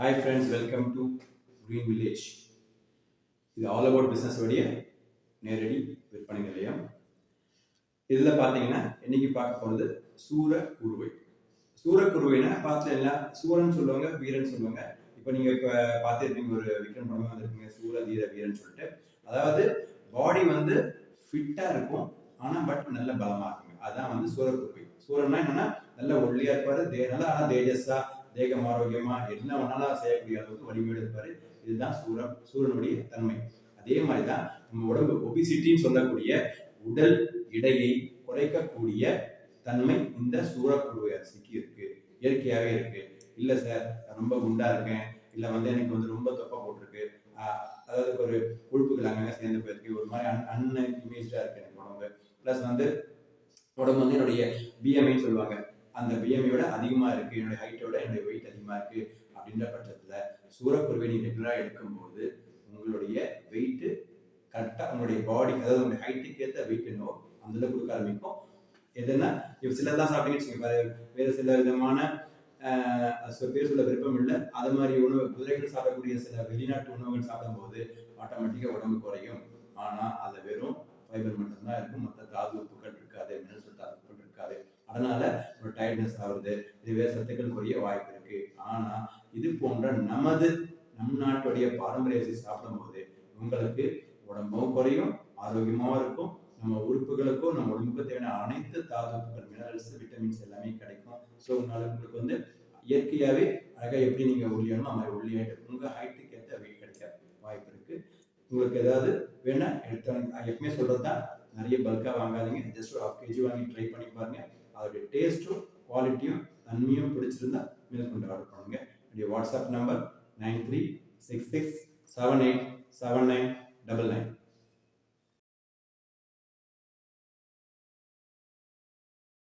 Hi friends welcome to green village இது all about business உடைய நேரடி விற்பனை நிலையம். இதில் பார்த்தீங்கன்னா இன்னைக்கு பார்க்க போகிறது சூர குருவை சூர குருவைனா பார்த்து எல்லாம் சூரன் சொல்லுவாங்க வீரன் சொல்லுவாங்க. இப்போ நீங்கள் இப்போ பார்த்துருப்பீங்க ஒரு விக்ரம் படமாக வந்திருப்பீங்க சூர தீர வீரன் சொல்லிட்டு. அதாவது பாடி வந்து ஃபிட்டாக இருக்கும் ஆனால் பட் நல்ல பலமாக இருக்குங்க. அதான் வந்து சூர குருவை சூரன்னா என்னன்னா நல்ல ஒல்லியாக இருப்பார் தே நல்லா ஆனால் தேஜஸாக தேகம் ஆரோக்கியமா என்ன வேணாலும் செய்யக்கூடிய அளவுக்கு வலிமையோடு இருப்பாரு. இதுதான் சூரன் சூரனுடைய தன்மை. அதே மாதிரி தான் நம்ம உடம்பு ஒபிசிட்டின்னு சொல்லக்கூடிய உடல் எடையை குறைக்கக்கூடிய தன்மை இந்த சூரக்குழுவை அரிசிக்கு இருக்கு. இயற்கையாகவே இருக்கு. இல்லை சார் ரொம்ப குண்டா இருக்கேன். இல்லை வந்து எனக்கு வந்து ரொம்ப தொப்பை போட்டிருக்கு. அதாவது ஒரு கொழுப்புகள் அங்கங்கே சேர்ந்து போயிருக்கு. ஒரு மாதிரி அன் அன் இமேஜாக இருக்கு எனக்கு உடம்பு. ப்ளஸ் வந்து உடம்பு வந்து என்னுடைய பிஎம்ஐன்னு சொல்லுவாங்க. அந்த பிஎம்ஐயோட அதிகமாக இருக்குது என்னுடைய ஹைட்டோட என்னுடைய வெயிட் அதிகமாக இருக்குது அப்படின்ற பட்சத்தில் சூரக்குருவை நீ ரெகுலராக எடுக்கும்போது உங்களுடைய வெயிட்டு கரெக்டாக உங்களுடைய பாடி அதாவது உங்களுடைய ஹைட்டுக்கு ஏற்ற வெயிட் என்னவோ அந்த கொடுக்க ஆரம்பிக்கும். எதுனா இப்போ சிலர்லாம் சாப்பிட்டீங்கன்னு வச்சுக்கோங்க வேறு சில விதமான சில பேர் சொல்ல விருப்பம் இல்லை. அது மாதிரி உணவு குதிரைகள் சாப்பிடக்கூடிய சில வெளிநாட்டு உணவுகள் சாப்பிடும்போது ஆட்டோமேட்டிக்காக உடம்பு குறையும். ஆனால் அதில் வெறும் ஃபைபர் மட்டும்தான் இருக்கும். மற்ற தாது உப்புகள் இருக்காது மினரல் தாது உப்புகள் இருக்காது அதனால ஒரு டயர்ட்னஸ் ஆகுது இது வேறு சத்துக்கள் குறைய வாய்ப்பு இருக்கு. ஆனா இது போன்ற நமது நம் நாட்டுடைய பாரம்பரியத்தை சாப்பிடும்போது உங்களுக்கு உடம்பும் குறையும் ஆரோக்கியமாகவும் இருக்கும் நம்ம உறுப்புகளுக்கும் நம்ம உடம்புக்கு தேவையான அனைத்து தாதுப்புகள் மினரல்ஸ் விட்டமின்ஸ் எல்லாமே கிடைக்கும். ஸோ உங்களால் உங்களுக்கு வந்து இயற்கையாகவே அழகாக எப்படி நீங்கள் ஒல்லியானோ அது மாதிரி ஒல்லியாகிட்டு உங்கள் ஹைட்டுக்கு ஏற்ற வெயிட் கிடைக்க வாய்ப்பு இருக்குது உங்களுக்கு ஏதாவது வேணால் எடுத்து எப்பவுமே சொல்கிறது தான் நிறைய பல்காக வாங்காதீங்க. ஜஸ்ட் ஒரு ஹாஃப் கேஜி வாங்கி ட்ரை பண்ணி பாருங்கள் அதோடைய டேஸ்ட்டும் குவாலிட்டியும் தன்மையும் பிடிச்சிருந்தா மேற்கொண்டு ஆர்டர் பண்ணுங்க. என்னுடைய WhatsApp number nine three six six seven eight seven nine double nine.